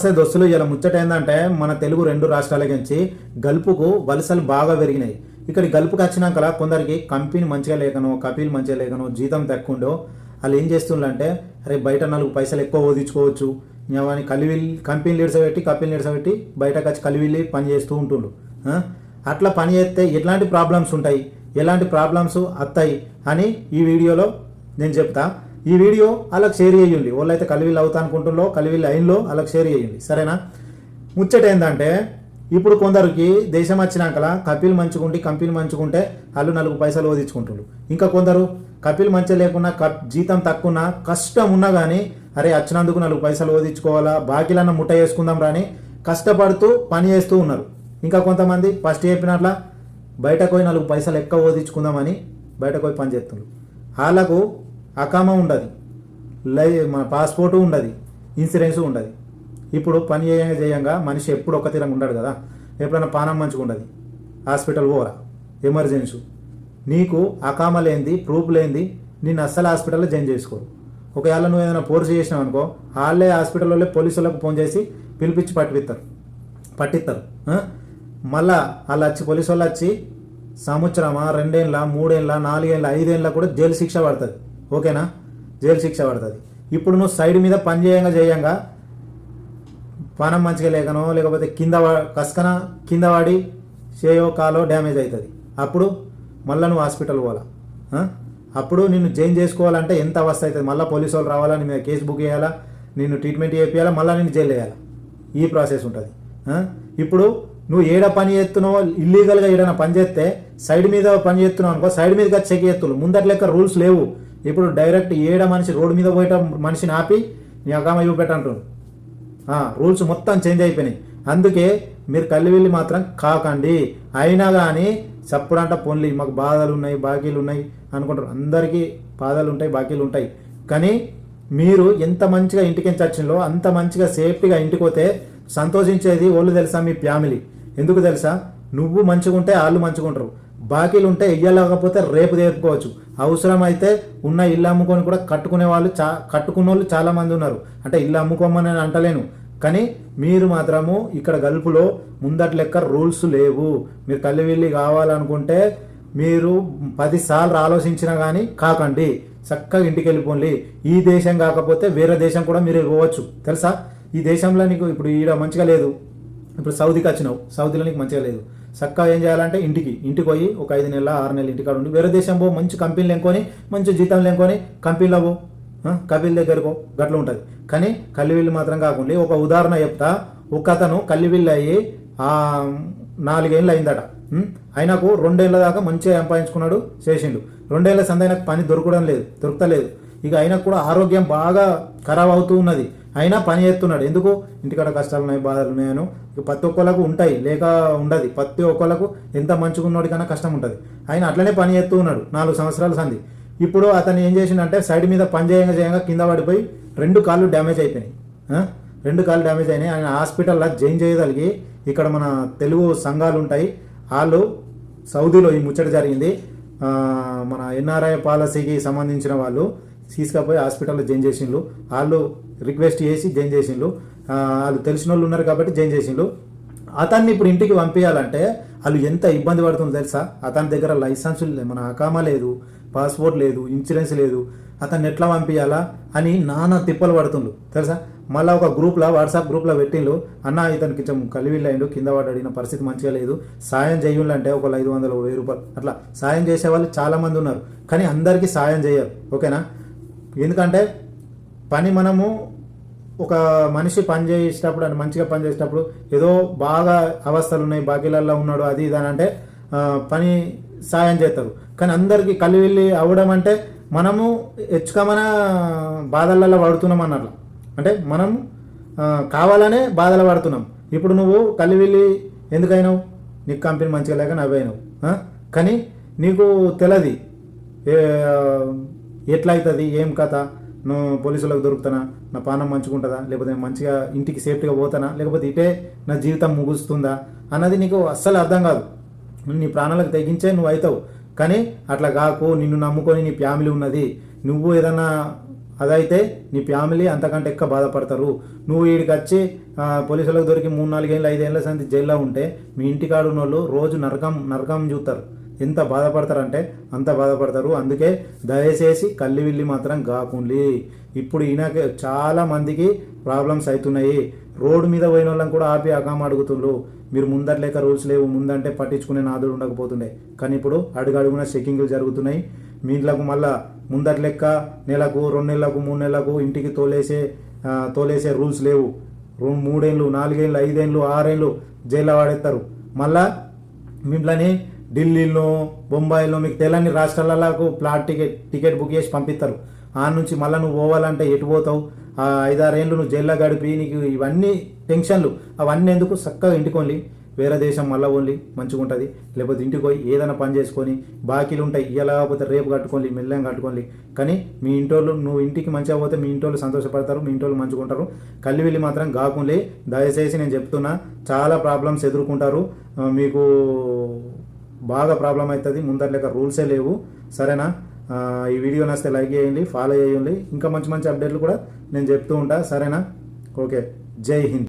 నమస్తే దోస్తులు ఇలా ముచ్చట ఏంటంటే మన తెలుగు రెండు రాష్ట్రాల గురించి గల్పుకు వలసలు బాగా పెరిగినాయి. ఇక్కడ గల్పుకి వచ్చినాక కొందరికి కంపెనీ మంచిగా లేకనో కపిల్ మంచిగా లేకనో జీతం తక్కువండో వాళ్ళు ఏం చేస్తుండ్రంటే అరే బయట నాలుగు పైసలు ఎక్కువ ఓదించుకోవచ్చు అని కలివిల్లి కంపెనీలు ఇడిసబెట్టి కపిల్ ఇడిసబెట్టి బయటకు వచ్చి కలివిల్లి పని చేస్తూ ఉంటుండు. అట్లా పని చేస్తే ఎట్లాంటి ప్రాబ్లమ్స్ ఉంటాయి? ఎలాంటి ప్రాబ్లమ్స్ వస్తాయి అని ఈ వీడియోలో నేను చెప్తా. ఈ వీడియో వాళ్ళకి షేర్ చేయండి. వాళ్ళైతే కలివిల్లు అవుతా అనుకుంటుందో కలివిల్లు అయినలో వాళ్ళకి షేర్ చేయండి. సరేనా? ముచ్చట ఏంటంటే ఇప్పుడు కొందరికి దేశం వచ్చినాక కపిల్ మంచుకుంటే కంపెనీ మంచుకుంటే వాళ్ళు నలుగు పైసలు ఓదించుకుంటున్నారు ఇంకా కొందరు కపిల్ మంచి లేకున్నా కప్ జీతం తక్కువ కష్టం ఉన్నా కానీ అరే వచ్చినందుకు నలుగు పైసలు ఓదించుకోవాలా బాకీలన్న ముట్ట వేసుకుందాం రాని కష్టపడుతూ పని చేస్తూ ఉన్నారు. ఇంకా కొంతమంది ఫస్ట్ చెప్పినట్ల బయటకు పోయి నలుగు పైసలు ఎక్కువ ఓదించుకుందామని బయటకు పోయి పని చేస్తున్నారు వాళ్ళకు అకామ ఉండదు. లై మన పాస్పోర్టు ఉండదు. ఇన్సూరెన్స్ ఉండదు. ఇప్పుడు పని చేయంగా చేయంగా మనిషి ఎప్పుడు ఒక్క తీరంగా ఉండడు కదా. ఎప్పుడైనా పానం మంచిగా ఉండదు. హాస్పిటల్ పోరా. ఎమర్జెన్సీ. నీకు అకామ లేనిది ప్రూఫ్ లేనిది నేను అస్సలు హాస్పిటల్లో జాయిన్ చేసుకోరు. ఒకవేళ నువ్వు ఏదైనా పోర్సు చేసినావు అనుకో వాళ్ళే హాస్పిటల్ వాళ్ళే పోలీసులకు ఫోన్ చేసి పిలిపించి పట్టిస్తారు. పట్టిస్తారు. మళ్ళా వాళ్ళు వచ్చి పోలీసు వాళ్ళు వచ్చి సంవత్సరమా రెండేళ్ళ మూడేళ్ళ నాలుగేళ్ళ ఐదేళ్ళ కూడా జైలు శిక్ష పడుతుంది. ఓకేనా? జైలు శిక్ష పడుతుంది. ఇప్పుడు నువ్వు సైడ్ మీద పని చేయంగా చేయంగా పానం మంచిగా లేకనో లేకపోతే కింద వా- కింద వాడి చేయో కాలో డ్యామేజ్ అవుతుంది అప్పుడు మళ్ళీ నువ్వు హాస్పిటల్ పోవాలా? అప్పుడు నిన్ను జైన్ చేసుకోవాలంటే ఎంత అవస్థ అవుతుంది మళ్ళీ పోలీసు వాళ్ళు రావాలా? నీ మీద కేసు బుక్ చేయాలా? నిన్ను ట్రీట్మెంట్ చేయాలా మళ్ళీ నేను జైలు వేయాలా? ఈ ప్రాసెస్ ఉంటుంది. ఇప్పుడు నువ్వు ఏడ పని చేస్తున్నావో ఇల్లీగల్గా ఏడైనా పని చేస్తే సైడ్ మీద పని చేస్తున్నావు అనుకో సైడ్ మీదకి చెక్ చేస్తున్నావు ముందట్లెక్క రూల్స్ లేవు. ఇప్పుడు డైరెక్ట్ ఏడ మనిషి రోడ్డు మీద పోయేట మనిషిని ఆపి నీ అకామ చూపెట్టంటారు రూల్స్ మొత్తం చేంజ్ అయిపోయినాయి. అందుకే మీరు కల్లివెళ్ళి మాత్రం కాకండి. అయినా కానీ చప్పుడంట పొన్లి మాకు బాధలు ఉన్నాయి బాకీలు ఉన్నాయి అనుకుంటారు. అందరికీ బాధలు ఉంటాయి బాకీలు ఉంటాయి. కానీ మీరు ఎంత మంచిగా ఇంటికి చచ్చిందో అంత మంచిగా సేఫ్టీగా ఇంటికి పోతే సంతోషించేది వాళ్ళు తెలుసా మీ ఫ్యామిలీ? ఎందుకు తెలుసా? నువ్వు మంచిగా ఉంటే వాళ్ళు మంచిగా ఉంటారు బాకీలు ఉంటే ఇయ్యలేకపోతే రేపు తెప్పుకోవచ్చు అవసరమైతే ఉన్న ఇల్లు అమ్ముకొని కూడా కట్టుకునే వాళ్ళు చా కట్టుకున్న వాళ్ళు చాలామంది ఉన్నారు. అంటే ఇల్లు అమ్ముకోమని నేను అంటలేను. కానీ మీరు మాత్రము ఇక్కడ గల్పులో ముందటి లెక్క రూల్స్ లేవు. మీరు కల్లివెల్లి కావాలనుకుంటే మీరు పదిసార్లు ఆలోచించినా కానీ కాకండి. చక్కగా ఇంటికి వెళ్ళిపోండి ఈ దేశం కాకపోతే వేరే దేశం కూడా మీరు పోవచ్చు. తెలుసా? ఈ దేశంలో నీకు ఇప్పుడు ఈడ మంచిగా లేదు. ఇప్పుడు సౌదీకి వచ్చినావు. సౌదీలో నీకు మంచిగా లేదు. చక్కగా ఏం చేయాలంటే ఇంటికి ఇంటికి పోయి ఒక ఐదు నెలల ఆరు నెలలు ఇంటికాడ ఉండి వేరే దేశం పో మంచి కంపెనీలు ఎంకొని మంచి జీతం లేకొని కంపెనీలో పో కపిల్ దగ్గరకో గట్ల ఉంటుంది. కానీ కల్లివిల్లు మాత్రం కాకుండా ఒక ఉదాహరణ చెప్తా. ఒక అతను కల్లివిల్లు అయ్యి ఆ, నాలుగేళ్ళు అయిందట. ఆయనకు రెండేళ్ళ దాకా మంచిగా సంపాదించుకున్నాడు చేసిండు రెండేళ్ళ సంద ఆయనకు పని దొరకడం లేదు దొరకలేదు ఇక ఆయనకు కూడా ఆరోగ్యం బాగా ఖరాబ్ అవుతూ ఉన్నది. అయినా పని చేస్తున్నాడు. ఎందుకు? ఇంటికాడ కష్టాలు ఉన్నాయి బాధలు ఉన్నాయను ఇక ప్రతి ఒక్కళ్ళకు ఉంటాయి. లేక ఉండదు. ప్రతి ఒక్కళ్ళకు ఎంత మంచుకున్నోడి కన్నా కష్టం ఉంటుంది. ఆయన అట్లనే పని చేస్తూ ఉన్నాడు. నాలుగు సంవత్సరాల సంధి. ఇప్పుడు అతను ఏం చేసిండంటే సైడ్ మీద పని చేయంగా చేయంగా కింద పడిపోయి రెండు కాళ్ళు డ్యామేజ్ అయిపోయినాయి. రెండు కాళ్ళు డ్యామేజ్ అయినాయి. ఆయన హాస్పిటల్లో జాయిన్ చేయగలిగి ఇక్కడ మన తెలుగు సంఘాలు ఉంటాయి. వాళ్ళు సౌదీలో ఈ ముచ్చట జరిగింది. మన ఎన్ఆర్ఐ పాలసీకి సంబంధించిన వాళ్ళు తీసుకపోయి హాస్పిటల్లో జాయిన్ చేసిండ్రు వాళ్ళు రిక్వెస్ట్ చేసి జాయిన్ చేసిండ్రు వాళ్ళు తెలిసిన వాళ్ళు ఉన్నారు కాబట్టి జాయిన్ చేసిండ్రు అతన్ని ఇప్పుడు ఇంటికి పంపించాలంటే వాళ్ళు ఎంత ఇబ్బంది పడుతుందో తెలుసా? అతని దగ్గర లైసెన్స్ మన అకామా లేదు పాస్పోర్ట్ లేదు ఇన్సూరెన్స్ లేదు. అతన్ని ఎట్లా పంపించాలా అని నానా తిప్పలు పడుతుండ్రు తెలుసా? మళ్ళీ ఒక గ్రూప్లో వాట్సాప్ గ్రూప్లో పెట్టిండ్రు అన్న ఇతను కొంచెం కలివిళ్ళైండు కింద పడ్డాడు పరిస్థితి మంచిగా లేదు. సాయం చేయాలంటే ఒక ఐదు వందలు వెయ్యి రూపాయలు అట్లా. సాయం చేసే వాళ్ళు చాలామంది ఉన్నారు. కానీ అందరికీ సాయం చేయరు. ఓకేనా? ఎందుకంటే పని మనము ఒక మనిషి పని చేసేటప్పుడు అని మంచిగా పని చేసేటప్పుడు ఏదో బాగా అవస్థలు ఉన్నాయి బాకీలల్లో ఉన్నాడు అది ఇది అని అంటే పని సాయం చేస్తారు. కానీ అందరికీ కలివిల్లి అవ్వడం అంటే మనము హెచ్చుకమైన బాధలలో పడుతున్నాం అన్నట్లు. అంటే మనం కావాలనే బాధలు పడుతున్నాం. ఇప్పుడు నువ్వు కలివెళ్ళి ఎందుకైనావు? నీకు కంపెనీ మంచిగా లేక నవ్వైనావు కానీ నీకు తెలది ఎట్లయితుంది? అవుతుంది ఏం కథ? నువ్వు పోలీసులకు దొరుకుతానా? నా పానం మంచుకుంటుందా? లేకపోతే నేను మంచిగా ఇంటికి సేఫ్టీగా పోతానా? లేకపోతే ఇటే నా జీవితం ముగుస్తుందా? అన్నది నీకు అస్సలు అర్థం కాదు. నీ ప్రాణాలకు తెగించే నువ్వు అవుతావు కానీ అట్లా కాకు నిన్ను నమ్ముకొని నీ ఫ్యామిలీ ఉన్నది. నువ్వు ఏదన్నా అదైతే నీ ఫ్యామిలీ అంతకంటే ఎక్కువ బాధపడతారు. నువ్వు వీడికి వచ్చి పోలీసులకు దొరికి మూడు నాలుగేళ్ళు ఐదేళ్ళ సంది జైల్లో ఉంటే మీ ఇంటికాడున్న వాళ్ళు రోజు నరకం నరకం చూస్తారు ఎంత బాధపడతారంటే అంత బాధపడతారు. అందుకే దయచేసి కల్లి విల్లి మాత్రం కాకుండి ఇప్పుడు ఈయనకి చాలా మందికి ప్రాబ్లమ్స్ అవుతున్నాయి రోడ్డు మీద పోయిన వాళ్ళని కూడా ఆపి అకామ అడుగుతుండ్రు. మీరు ముందర లేక రూల్స్ లేవు ముందంటే పట్టించుకునే నాదుడు ఉండకపోతుండే. కానీ ఇప్పుడు అడుగడుగున చెకింగ్లు జరుగుతున్నాయి. మీ ఇంట్లోకి మళ్ళా ముందర లెక్క నెలకు రెండు నెలలకు మూడు నెలలకు ఇంటికి తోలేసే తోలేసే రూల్స్ లేవు. రెండు మూడేళ్ళు నాలుగేళ్ళు ఐదేళ్ళు ఆరేళ్ళు జైల్లో వాడేస్తారు మళ్ళా మిమ్మల్ని ఢిల్లీలో బొంబాయిలో మీకు తెలని రాష్ట్రాలకు ప్లాట్ టికెట్ టికెట్ బుక్ చేసి పంపిస్తారు ఆ నుంచి మళ్ళీ నువ్వు పోవాలంటే ఎటు పోతావు? ఆ ఐదారేళ్ళు నువ్వు జైల్లో గడిపి నీకు ఇవన్నీ టెన్షన్లు. అవన్నీ ఎందుకు? చక్కగా ఇంటికోండి. వేరే దేశం మళ్ళీ ఓన్లీ మంచిగా ఉంటుంది లేకపోతే ఇంటికి పోయి ఏదైనా పని చేసుకొని బాకీలు ఉంటాయి ఇలా కాకపోతే రేపు కట్టుకోండి మెల్లం కట్టుకోండి. కానీ మీ ఇంటోళ్ళు నువ్వు ఇంటికి మంచిగా పోతే మీ ఇంటోళ్ళు సంతోషపడతారు మీ ఇంటోళ్ళు మంచిగా ఉంటారు కళ్ళు వెళ్ళి మాత్రం కాకుండా దయచేసి నేను చెప్తున్నా చాలా ప్రాబ్లమ్స్ ఎదుర్కొంటారు. మీకు బాగా ప్రాబ్లం అవుతుంది ముందర లెక్క రూల్సే లేవు. సరేనా? ఈ వీడియో నచ్చితే లైక్ చేయండి ఫాలో చేయండి. ఇంకా మంచి మంచి అప్డేట్లు కూడా నేను చెప్తూ ఉంటా. సరేనా? ఓకే జై హింద్.